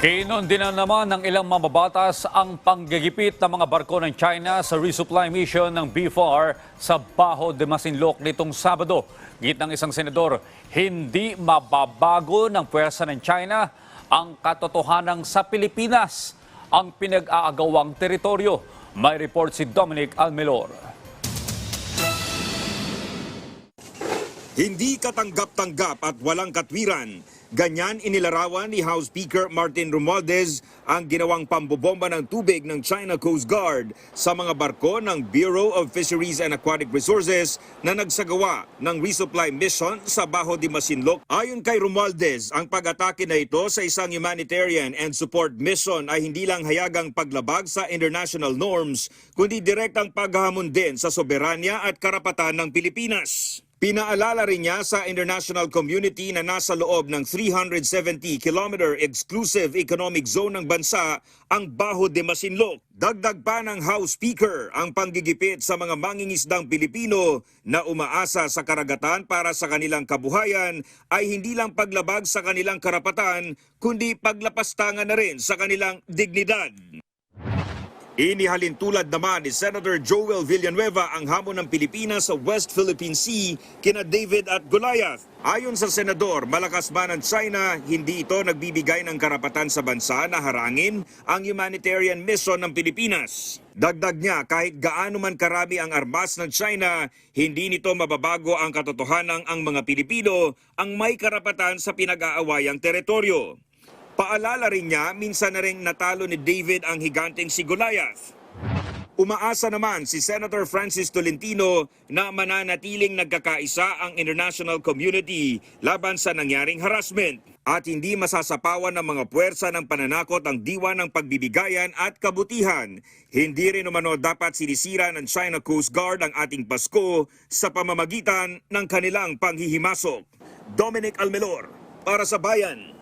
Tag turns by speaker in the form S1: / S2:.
S1: Kinundinan naman ng ilang mababatas ang panggigipit ng mga barko ng China sa resupply mission ng BFAR sa Baho de Masinloc nitong Sabado. Git ng isang senador, hindi mababago ng puwersa ng China ang katotohanang sa Pilipinas ang pinag-aagawang teritoryo. May report si Dominic Almelor.
S2: Hindi katanggap-tanggap at walang katwiran. Ganyan inilarawan ni House Speaker Martin Romualdez ang ginawang pambobomba ng tubig ng China Coast Guard sa mga barko ng Bureau of Fisheries and Aquatic Resources na nagsagawa ng resupply mission sa Baho de Masinloc. Ayon kay Romualdez, ang pag-atake na ito sa isang humanitarian and support mission ay hindi lang hayagang paglabag sa international norms, kundi direktang paghahamon din sa soberanya at karapatan ng Pilipinas. Pinaalala rin niya sa international community na nasa loob ng 370-kilometer exclusive economic zone ng bansa ang Baho de Masinloc. Dagdag pa ng House Speaker ang panggigipit sa mga mangingisdang Pilipino na umaasa sa karagatan para sa kanilang kabuhayan ay hindi lang paglabag sa kanilang karapatan kundi paglapastangan na rin sa kanilang dignidad. Inihalin tulad naman ni Senator Joel Villanueva ang hamon ng Pilipinas sa West Philippine Sea kina David at Goliath. Ayon sa senador, malakas man ang China, hindi ito nagbibigay ng karapatan sa bansa na harangin ang humanitarian mission ng Pilipinas. Dagdag niya, kahit gaano man karami ang armas ng China, hindi nito mababago ang katotohanan ang mga Pilipino ang may karapatan sa pinag-aawayang teritoryo. Paalala rin niya, minsan na rin natalo ni David ang higanteng si Goliath. Umaasa naman si Senator Francis Tolentino na mananatiling nagkakaisa ang international community laban sa nangyaring harassment at hindi masasapawan ng mga puwersa ng pananakot ang diwa ng pagbibigayan at kabutihan. Hindi rin umano dapat sinisira ng China Coast Guard ang ating Pasko sa pamamagitan ng kanilang panghihimasok. Dominic Almelor, para sa Bayan.